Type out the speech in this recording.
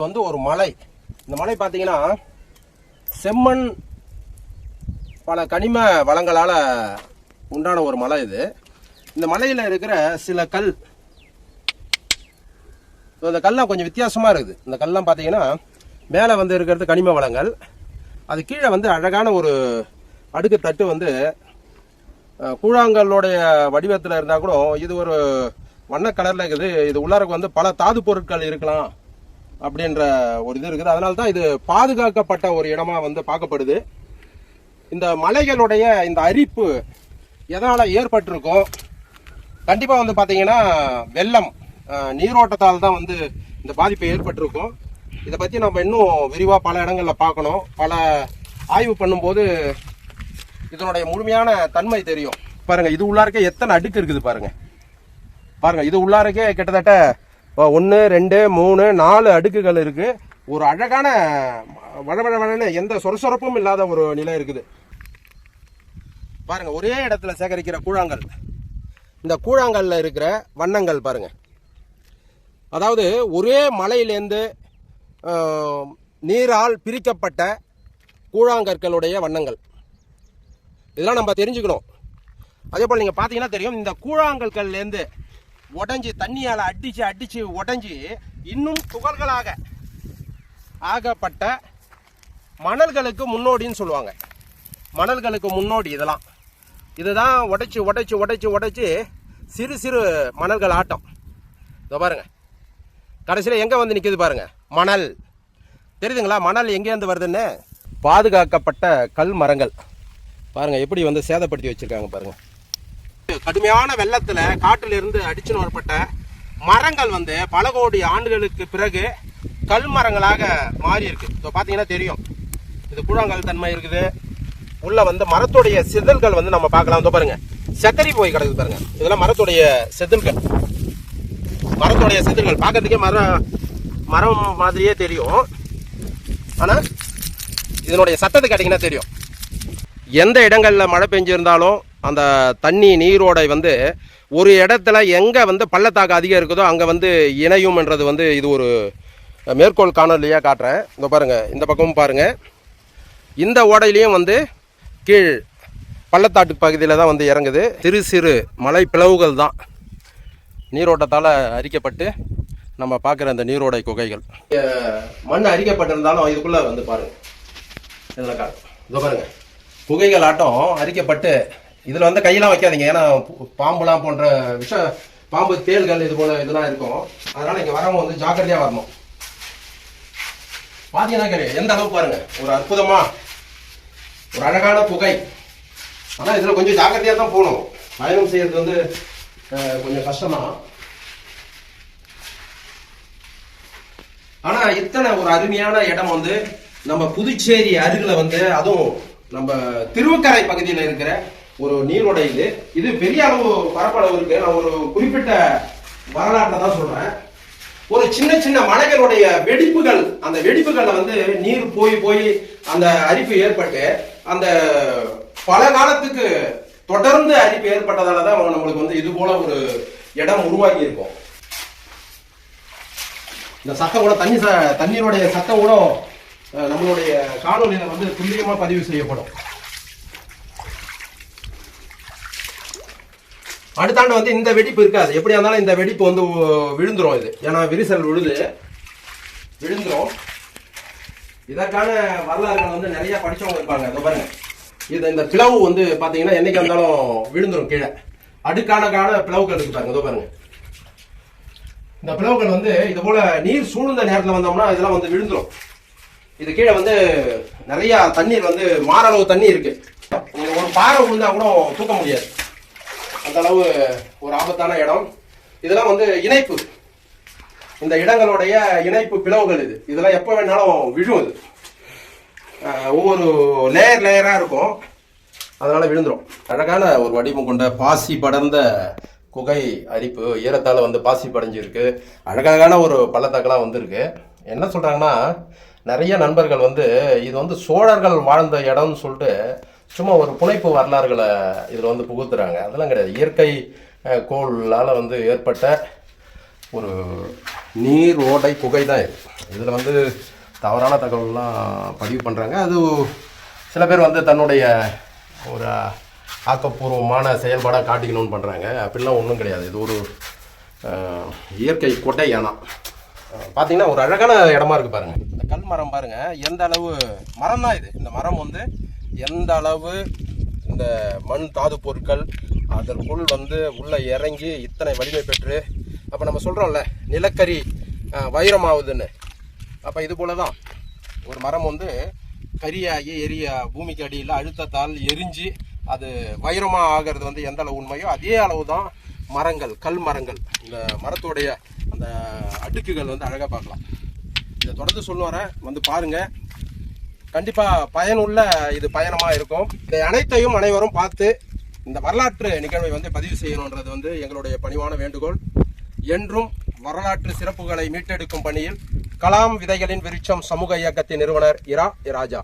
இது வந்து ஒரு மலை. இந்த மலை பார்த்தீங்கன்னா செம்மண் பல கனிம வளங்களால் உண்டான ஒரு மலை இது. இந்த மலையில் இருக்கிற சில கல் இந்த கல்லாம் கொஞ்சம் வித்தியாசமாக இருக்குது. இந்த கல்லாம் பார்த்தீங்கன்னா மேலே வந்து இருக்கிறது கனிம வளங்கள். அது கீழே வந்து அழகான ஒரு அடுக்கு தட்டு வந்து கூழாங்கல்லோடைய கூழாங்கல்லுடைய வடிவத்தில் இருந்தால் கூட இது ஒரு வண்ண கலரில் இருக்குது. இது உள்ளாரக்கு வந்து பல தாது பொருட்கள் இருக்கலாம். அப்படின்ற ஒரு இது இருக்குது. அதனால தான் இது பாதுகாக்கப்பட்ட ஒரு இடமா வந்து பார்க்கப்படுது. இந்த மலைகளுடைய இந்த அரிப்பு எதனால் ஏற்பட்டிருக்கும் கண்டிப்பாக வந்து பார்த்தீங்கன்னா வெள்ளம் நீரோட்டத்தால் தான் வந்து இந்த பாதிப்பு ஏற்பட்டிருக்கும். இதை பற்றி நம்ம இன்னும் விரிவாக பல இடங்களில் பார்க்கணும். பல ஆய்வு பண்ணும்போது இதனுடைய முழுமையான தன்மை தெரியும். பாருங்கள் இது உள்ளாருக்கே எத்தனை அடுக்கு இருக்குது பாருங்கள் பாருங்கள் இது உள்ளாருக்கே கிட்டத்தட்ட ஒன்று ரெண்டு மூணு நாலு அடுக்குகள் இருக்குது ஒரு அழகான வழவழவழன்னு எந்த சொரசொரப்பும் இல்லாத ஒரு நிலை இருக்குது. பாருங்கள் ஒரே இடத்துல சேகரிக்கிற கூழாங்கல். இந்த கூழாங்கல்ல இருக்கிற வண்ணங்கள் பாருங்கள் அதாவது ஒரே மலையிலேருந்து நீரால் பிரிக்கப்பட்ட கூழாங்கற்களுடைய வண்ணங்கள். இதெல்லாம் நம்ம தெரிஞ்சுக்கணும். அதே போல் நீங்கள் பார்த்தீங்கன்னா தெரியும் இந்த கூழாங்கற்கள்லேருந்து உடஞ்சி தண்ணியால் அடித்து அடித்து உடஞ்சி இன்னும் துகள்களாக ஆகப்பட்ட மணல்களுக்கு முன்னோடின்னு சொல்லுவாங்க. மணல்களுக்கு முன்னோடி இதெல்லாம். இதுதான் உடைச்சி உடைச்சி உடைச்சி உடைச்சி சிறு சிறு மணல்கள் ஆட்டம். இதோ பாருங்க. கடைசியில் எங்கே வந்து நிற்கிது பாருங்க. மணல். தெரியுதுங்களா? மணல் எங்கேருந்து வருதுன்னு? பாதுகாக்கப்பட்ட கல் மரங்கள். பாருங்கள் எப்படி வந்து சேதப்படுத்தி வச்சுருக்காங்க பாருங்கள் கடுமையான வெள்ளத்தில் காட்டிலிருந்து அடிச்சுன்னு வரப்பட்ட மரங்கள் வந்து பல கோடி ஆண்டுகளுக்கு பிறகு கல் மரங்களாக மாறி இருக்கு இப்போ பார்த்தீங்கன்னா தெரியும். இது கூழாங்கல் தன்மை இருக்குது. உள்ள வந்து மரத்துடைய செதில்கள் வந்து நம்ம பார்க்கலாம். இதோ பாருங்க. செத்தறி போய் கிடக்குது பாருங்க. இதெல்லாம் மரத்துடைய செதில்கள். மரத்துடைய செதில்கள். பார்க்கறதுக்கே மரம் மரம் மாதிரியே தெரியும். ஆனால் இதனுடைய சத்தத்தை கேட்டிங்கன்னா தெரியும். எந்த இடங்களில் மழை பெஞ்சிருந்தாலும் அந்த தண்ணி நீரோடை வந்து ஒரு இடத்துல எங்கே வந்து பள்ளத்தாக்கு அதிகம் இருக்குதோ அங்கே வந்து இணையும்ன்றது வந்து இது ஒரு மேற்கோள் காணொலியாக காட்டுறேன். இங்கே பாருங்கள் இந்த பக்கமும் பாருங்கள் இந்த ஓடையிலையும் வந்து கீழ் பள்ளத்தாட்டு பகுதியில் தான் வந்து இறங்குது. சிறு சிறு மலை பிளவுகள் தான் நீரோட்டத்தால் அரிக்கப்பட்டு நம்ம பார்க்குற அந்த நீரோடை குகைகள். மண் அரிக்கப்பட்டிருந்தாலும் இதுக்குள்ளே வந்து பாருங்கள் இதில் காட்டும் இதோ பாருங்கள் குகைகள் ஆட்டம் அரிக்கப்பட்டு இதில் வந்து கையெல்லாம் வைக்காதீங்க. ஏன்னா பாம்புலாம் போன்ற விஷ பாம்பு தேள்கள் இது போல இதெல்லாம் இருக்கும். அதனால இங்கே வரவங்க வந்து ஜாக்கிரதையாக வரணும். பார்த்தீங்கன்னா கிடையாது எந்த அளவு பாருங்க. ஒரு அற்புதமா ஒரு அழகான புகை. ஆனால் இதில் கொஞ்சம் ஜாக்கிரதையாக தான் போகணும். பயணம் செய்யறது வந்து கொஞ்சம் கஷ்டம்தான் ஆனால் இத்தனை ஒரு அருமையான இடம் வந்து நம்ம புதுச்சேரி அருகில் வந்து அதுவும் நம்ம திருவக்கரை பகுதியில் இருக்கிற ஒரு நீரோடை இது. இது பெரிய அளவு பரப்பளவு இருக்கு. நான் ஒரு குறிப்பிட்ட வரலாற்றை தான் சொல்றேன். ஒரு சின்ன சின்ன மலைகளுடைய வெடிப்புகள் அந்த வெடிப்புகளில் வந்து நீர் போய் போய் அந்த அரிப்பு ஏற்பட்டு அந்த பல காலத்துக்கு தொடர்ந்து அரிப்பு ஏற்பட்டதால தான் நம்மளுக்கு வந்து இது போல ஒரு இடம் உருவாகி இருக்கும். இந்த சத்தம் கூட தண்ணி ச- தண்ணீருடைய சத்தம் கூட நம்மளுடைய காணொலியில வந்து துல்லியமா பதிவு செய்யப்படும். அடுத்தாண்டு வந்து இந்த வெடிப்பு இருக்காது. எப்படியா இருந்தாலும் இந்த வெடிப்பு வந்து விழுந்துரும் இது. ஏன்னா விரிசல் விழுது. விழுந்துரும். இதற்கான வரலாறுகள் வந்து நிறைய படிச்சவங்க இருப்பாங்க. இதோ பாருங்க. இது இந்த பிளவு வந்து பாத்தீங்கன்னா என்னைக்கு இருந்தாலும் விழுந்துரும் கீழே. அடுக்கான கால பிளவுகள் இருக்கு பாருங்க. இதோ பாருங்க. இந்த பிளவுகள் வந்து இது போல நீர் சூழ்ந்த நேரத்தில் வந்தோம்னா இதெல்லாம் வந்து விழுந்துரும். இது கீழே வந்து நிறைய தண்ணீர் வந்து மாறளவு தண்ணி இருக்கு. ஒரு பாறை விழுந்தா கூட தூக்க முடியாது. அந்த அளவு ஒரு ஆபத்தான இடம். இதெல்லாம் வந்து இணைப்பு. இந்த இடங்களுடைய இணைப்பு பிளவுகள் இது. இதெல்லாம் எப்போ வேணாலும் விழும் இது. ஒவ்வொரு லேயர் லேயராக இருக்கும். அதனால் விழுந்துடும் அழகான ஒரு வடிவம் கொண்ட பாசி படர்ந்த குகை அரிப்பு. ஈரத்தால் வந்து பாசி படைஞ்சிருக்கு. அழகழகான ஒரு பள்ளத்தாக்கெல்லாம் வந்திருக்கு. என்ன சொல்கிறாங்கன்னா நிறைய நண்பர்கள் வந்து இது வந்து சோழர்கள் வாழ்ந்த இடம்னு சொல்லிட்டு சும்மா ஒரு புனைப்பு வரலாறுகளை இதில் வந்து புகுத்துறாங்க. அதெல்லாம் கிடையாது. இயற்கை கோளால் வந்து ஏற்பட்ட ஒரு நீர் ஓடை புகை தான் இது. இதில் வந்து தவறான தகவல்லாம் பதிவு பண்ணுறாங்க அது சில பேர் வந்து தன்னுடைய ஒரு ஆக்கப்பூர்வமான செயல்பாடாக காட்டிக்கணும்னு பண்ணுறாங்க அப்படிலாம் ஒன்றும் கிடையாது. இது ஒரு இயற்கை கொட்டை யானம் பார்த்தீங்கன்னா ஒரு அழகான இடமா இருக்குது பாருங்கள் இந்த கல் மரம் பாருங்கள் எந்த அளவு மரம் தான் இது. இந்த மரம் வந்து எந்த அளவு இந்த மண் தாது பொருட்கள் அதற்குள் வந்து உள்ளே இறங்கி இத்தனை வலிமை பெற்று அப்போ நம்ம சொல்கிறோம்ல நிலக்கரி வைரமாகுதுன்னு. அப்போ இது போல தான் ஒரு மரம் வந்து கரியாகி எரிய பூமிக்கு அடியில் அழுத்தத்தால் எரிஞ்சு அது வைரமாக ஆகிறது வந்து எந்த அளவு உண்மையோ அதே அளவு தான் மரங்கள் கல் மரங்கள். இந்த மரத்துடைய அந்த அடுக்குகள் வந்து அழகாக பார்க்கலாம். இதை தொடர்ந்து சொல்ல வரேன் வந்து பாருங்கள் கண்டிப்பா பயனுள்ள இது பயணமா இருக்கும். இதை அனைத்தையும் அனைவரும் பார்த்து இந்த வரலாற்று நிகழ்வை வந்து பதிவு செய்யணுன்றது வந்து எங்களுடைய பணிவான வேண்டுகோள். என்றும் வரலாற்று சிறப்புகளை மீட்டெடுக்கும் பணியில் கலாம் விதைகளின் விருட்சம் சமூக இயக்கத்தின் நிறுவனர் இரா இராஜா